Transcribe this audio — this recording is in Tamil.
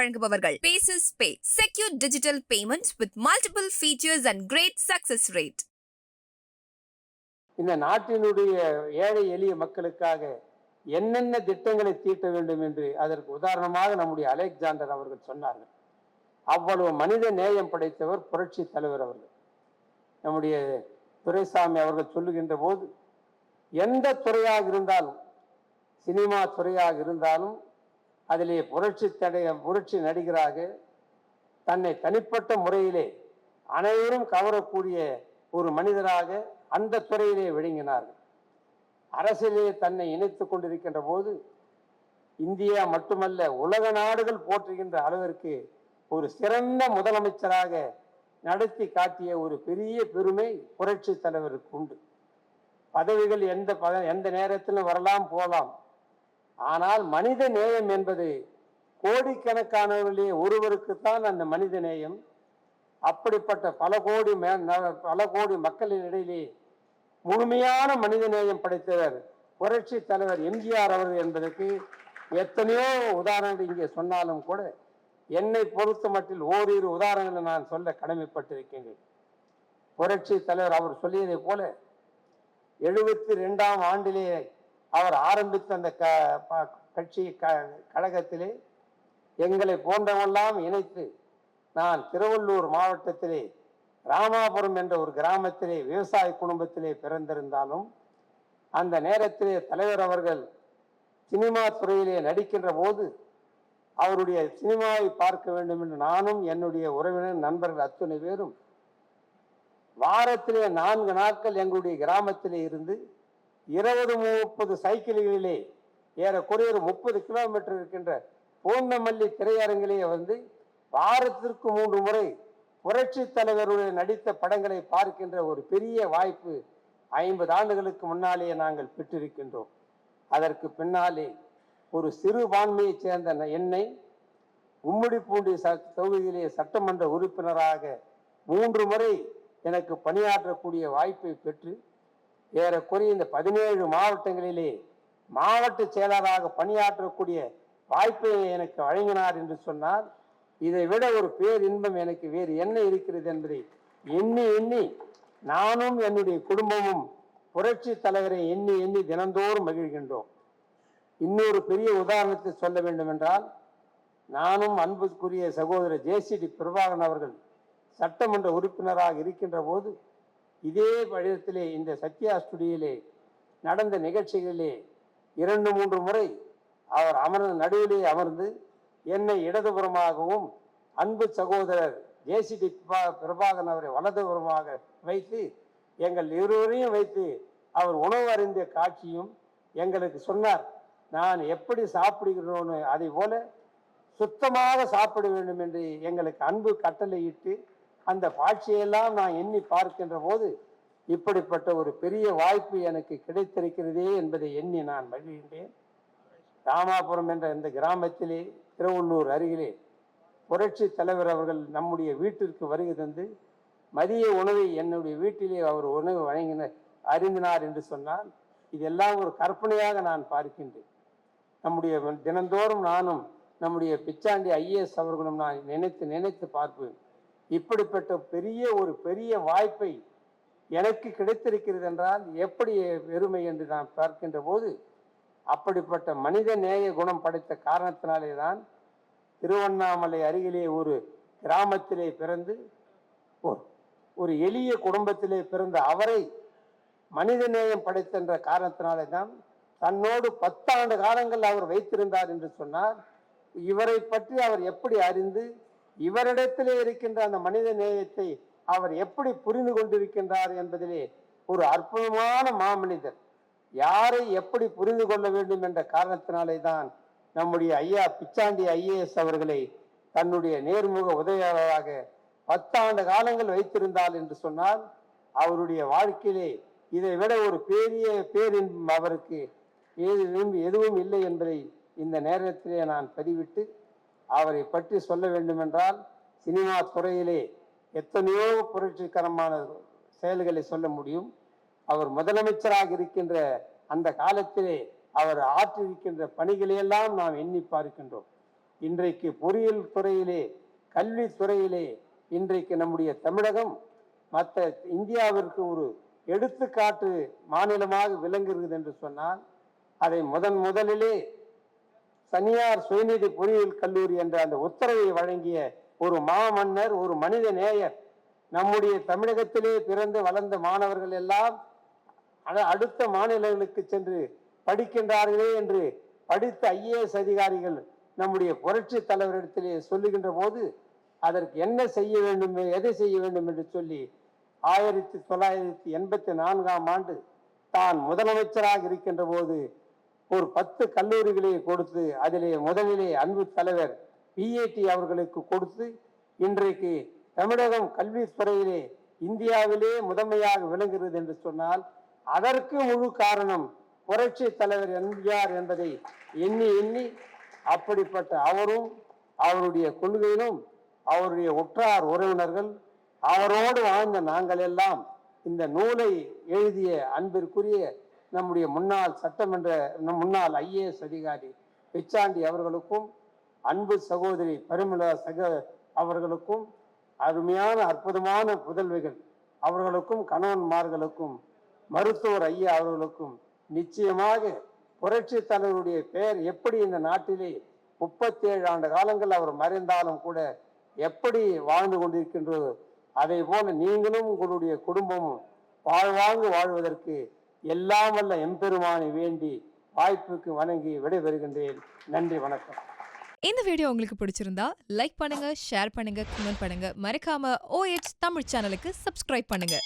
வழங்குபவர்கள். Bases pay secure digital payment with multiple features and great success rate இந்த நாட்டினுடைய ஏழை எளிய மக்களுக்காக என்னென்ன திட்டங்களை தீட்ட வேண்டும் என்று அதற்கு உதாரணமாக நம்முடைய அலெக்சாண்டர் அவர்கள் சொன்னார்கள். அவ்வளவு மனித நேயம் படைத்தவர் புரட்சி தலைவர் அவர்கள். நம்முடைய துரைசாமி அவர்கள் சொல்லுகின்ற போது எந்த துறையாக இருந்தாலும் சினிமா துறையாக இருந்தாலும் அதிலே புரட்சி தடைய புரட்சி நடிகராக தன்னை தனிப்பட்ட முறையிலே அனைவரும் கவரக்கூடிய ஒரு மனிதராக அந்த துறையிலே விளங்கினார்கள். அரசிலே தன்னை இணைத்து கொண்டிருக்கின்ற போது இந்தியா மட்டுமல்ல உலக நாடுகள் போற்றுகின்ற அளவிற்கு ஒரு சிறந்த முதலமைச்சராக நடத்தி காட்டிய ஒரு பெரிய பெருமை புரட்சி தலைவருக்கு உண்டு. பதவிகள் எந்த பத எந்த நேரத்திலும் வரலாம் போகலாம். ஆனால் மனித நேயம் என்பது கோடிக்கணக்கானவர்களே ஒருவருக்குத்தான் அந்த மனித நேயம். அப்படிப்பட்ட பல கோடி மே- பல கோடி மக்களின் இடையிலே முழுமையான மனித நேயம் படைத்தவர் புரட்சி தலைவர் எம்ஜிஆர் அவர்கள் என்பதற்கு எத்தனையோ உதாரணங்கள் இங்கே சொன்னாலும் கூட என்னை பொறுத்த மட்டில் ஓரிரு உதாரணங்களை நான் சொல்ல கடமைப்பட்டிருக்கின்றேன். புரட்சி தலைவர் அவர் சொல்லியதை போல எழுபத்தி ரெண்டாம் ஆண்டிலே அவர் ஆரம்பித்த அந்த க ப- கட்சி க கழகத்திலே எங்களை போன்றவெல்லாம் இணைத்து நான் திருவள்ளூர் மாவட்டத்திலே ராமாபுரம் என்ற ஒரு கிராமத்திலே விவசாய குடும்பத்திலே பிறந்திருந்தாலும் அந்த நேரத்திலே தலைவர் அவர்கள் சினிமா துறையிலே நடிக்கின்ற போது அவருடைய சினிமாவை பார்க்க வேண்டும் என்று நானும் என்னுடைய உறவினர் நண்பர்கள் அத்துணை பேரும் வாரத்திலே நான்கு நாட்கள் எங்களுடைய கிராமத்திலே இருந்து இருபது முப்பது சைக்கிள்களிலே ஏறக்குறைய ஒரு முப்பது கிலோமீட்டர் இருக்கின்ற பூந்தமல்லி திரையரங்கிலே வந்து வாரத்திற்கு மூன்று முறை புரட்சி தலைவருடைய நடித்த படங்களை பார்க்கின்ற ஒரு பெரிய வாய்ப்பு ஐம்பது ஆண்டுகளுக்கு முன்னாலேயே நாங்கள் பெற்றிருக்கின்றோம். அதற்கு பின்னாலே ஒரு சிறுபான்மையைச் சேர்ந்த என்னை உம்மிடிப்பூண்டி ச தொகுதியிலே சட்டமன்ற உறுப்பினராக மூன்று முறை எனக்கு பணியாற்றக்கூடிய வாய்ப்பை பெற்று ஏறக்குறைய இந்த பதினேழு மாவட்டங்களிலே மாவட்ட செயலராக பணியாற்றக்கூடிய வாய்ப்பை எனக்கு வழங்கினார் என்று சொன்னால் இதை விட ஒரு பேரின்பம் எனக்கு வேறு என்ன இருக்கிறது என்பதை எண்ணி எண்ணி நானும் என்னுடைய குடும்பமும் புரட்சி தலைவரை எண்ணி எண்ணி தினந்தோறும் மகிழ்கின்றோம். இன்னொரு பெரிய உதாரணத்தை சொல்ல வேண்டும் என்றால் நானும் அன்புக்குரிய சகோதரர் ஜேசிடி பிரபாகரன் அவர்கள் சட்டமன்ற உறுப்பினராக இருக்கின்ற போது இதே படிதத்திலே இந்த சத்யா ஸ்டுடியோவிலே நடந்த நிகழ்ச்சிகளிலே இரண்டு மூன்று முறை அவர் அமர்ந்த நடுவிலே அமர்ந்து என்னை இடதுபுறமாகவும் அன்பு சகோதரர் ஜேசிடி பிரபாகரன் அவரை வலதுபுறமாக வைத்து எங்கள் இருவரையும் வைத்து அவர் உணவு அறிந்த காட்சியும் எங்களுக்கு சொன்னார். நான் எப்படி சாப்பிடுகிறோன்னு அதை போல சுத்தமாக சாப்பிட வேண்டும் என்று எங்களுக்கு அன்பு கட்டளையிட்டு அந்த காட்சியெல்லாம் நான் எண்ணி பார்க்கின்ற போது இப்படிப்பட்ட ஒரு பெரிய வாய்ப்பு எனக்கு கிடைத்திருக்கிறதே என்பதை எண்ணி நான் மகிழ்கின்றேன். ராமாபுரம் என்ற இந்த கிராமத்திலே திருவள்ளூர் அருகிலே புரட்சி தலைவர் அவர்கள் நம்முடைய வீட்டிற்கு வருகை தந்து மதிய உணவை என்னுடைய வீட்டிலே அவர் உணவு வழங்கினர் அறிந்தினார் என்று சொன்னால் இதெல்லாம் ஒரு கற்பனையாக நான் பார்க்கின்றேன். நம்முடைய தினந்தோறும் நானும் நம்முடைய பிச்சாண்டி ஐஏஎஸ் அவர்களும் நான் நினைத்து நினைத்து பார்ப்பேன். இப்படிப்பட்ட பெரிய ஒரு பெரிய வாய்ப்பை எனக்கு கிடைத்திருக்கிறது என்றால் எப்படி பெருமை என்று நான் பார்க்கின்ற போது அப்படிப்பட்ட மனித நேய குணம் படைத்த காரணத்தினாலே தான் திருவண்ணாமலை அருகிலே ஒரு கிராமத்திலே பிறந்து ஒரு- எளிய குடும்பத்திலே பிறந்த அவரை மனித நேயம் படைத்தென்ற காரணத்தினாலே தான் தன்னோடு பத்தாண்டு காலங்கள் அவர் வைத்திருந்தார் என்று சொன்னார் இவரை பற்றி அவர் எப்படி அறிந்து இவரிடத்திலே இருக்கின்ற அந்த மனித நேயத்தை அவர் எப்படி புரிந்து கொண்டிருக்கின்றார் என்பதிலே ஒரு அற்புதமான மாமனிதர். யாரை எப்படி புரிந்து கொள்ள வேண்டும் என்ற காரணத்தினாலே தான் நம்முடைய ஐயா பிச்சாண்டி ஐஏஎஸ் அவர்களை தன்னுடைய நேர்முக உதவியாளராக பத்தாண்டு காலங்கள் வைத்திருந்தால் என்று சொன்னால் அவருடைய வாழ்க்கையிலே இதை விட ஒரு பெரிய பேரின்பம் அவருக்கு ஏதும் எதுவும் இல்லை என்பதை இந்த நேரத்திலே நான் பதிவிட்டு அவரை பற்றி சொல்ல வேண்டுமென்றால் சினிமா துறையிலே எத்தனையோ புரட்சிகரமான செயல்களை சொல்ல முடியும். அவர் முதலமைச்சராக இருக்கின்ற அந்த காலத்திலே அவர் ஆற்றிருக்கின்ற பணிகளையெல்லாம் நாம் எண்ணி பார்க்கின்றோம். இன்றைக்கு பொறியியல் துறையிலே கல்வித்துறையிலே இன்றைக்கு நம்முடைய தமிழகம் மற்ற இந்தியாவிற்கு ஒரு எடுத்துக்காட்டு மாநிலமாக விளங்குகிறது என்று சொன்னால் அதை முதன் முதலிலே தனியார் சுயநிதி பொறியியல் கல்லூரி என்ற அந்த உத்தரவை வழங்கிய ஒரு மாமன்னர் ஒரு மனித நேயர் நம்முடைய தமிழகத்திலே பிறந்து வளர்ந்த மாணவர்கள் எல்லாம் அட- அடுத்த மாநிலங்களுக்கு சென்று படிக்கின்றார்களே என்று படித்த ஐஏஎஸ் அதிகாரிகள் நம்முடைய புரட்சி தலைவரிடத்திலே சொல்லுகின்ற போது அதற்கு என்ன செய்ய வேண்டும் எதை செய்ய வேண்டும் என்று சொல்லி ஆயிரத்தி தொள்ளாயிரத்தி எண்பத்தி நான்காம் ஆண்டு தான் முதலமைச்சராக இருக்கின்ற போது ஒரு பத்து கல்லூரிகளை கொடுத்து அதிலே முதலிலே அன்பு தலைவர் பிஏடி அவர்களுக்கு கொடுத்து இன்றைக்கு தமிழகம் கல்வித்துறையிலே இந்தியாவிலே முதன்மையாக விளங்குகிறது என்று சொன்னால் அதற்கு முழு காரணம் புரட்சி தலைவர் எம்ஜிஆர் என்பதை எண்ணி எண்ணி அப்படிப்பட்ட அவரும் அவருடைய கொள்கையிலும் அவருடைய உற்றார் உறவினர்கள் அவரோடு வாழ்ந்த நாங்கள் எல்லாம் இந்த நூலை எழுதிய அன்பிற்குரிய நம்முடைய முன்னாள் சட்டமன்ற முன்னாள் ஐஏஎஸ் அதிகாரி பிச்சாண்டி அவர்களுக்கும் அன்பு சகோதரி பரிமளா சக அவர்களுக்கும் அருமையான அற்புதமான புதல்விகள் அவர்களுக்கும் கணவன்மார்களுக்கும் மருத்துவர் ஐயா அவர்களுக்கும் நிச்சயமாக புரட்சி தலைவருடைய பெயர் எப்படி இந்த நாட்டிலே முப்பத்தி ஏழு ஆண்டு காலங்கள் அவர் மறைந்தாலும் கூட எப்படி வாழ்ந்து கொண்டிருக்கின்றதோ அதே போல நீங்களும் உங்களுடைய குடும்பமும் வாழ்வாங்கு வாழ்வதற்கு எல்லாம் வல்ல எம்பெருமானை வேண்டி வாய்ப்புக்கு வணங்கி விடைபெறுகின்றேன். நன்றி வணக்கம். இந்த வீடியோ உங்களுக்கு பிடிச்சிருந்தா லைக் பண்ணுங்க ஷேர் பண்ணுங்க கமெண்ட் பண்ணுங்க. மறக்காம ஓஎச் தமிழ் சேனலுக்கு சப்ஸ்கிரைப் பண்ணுங்க.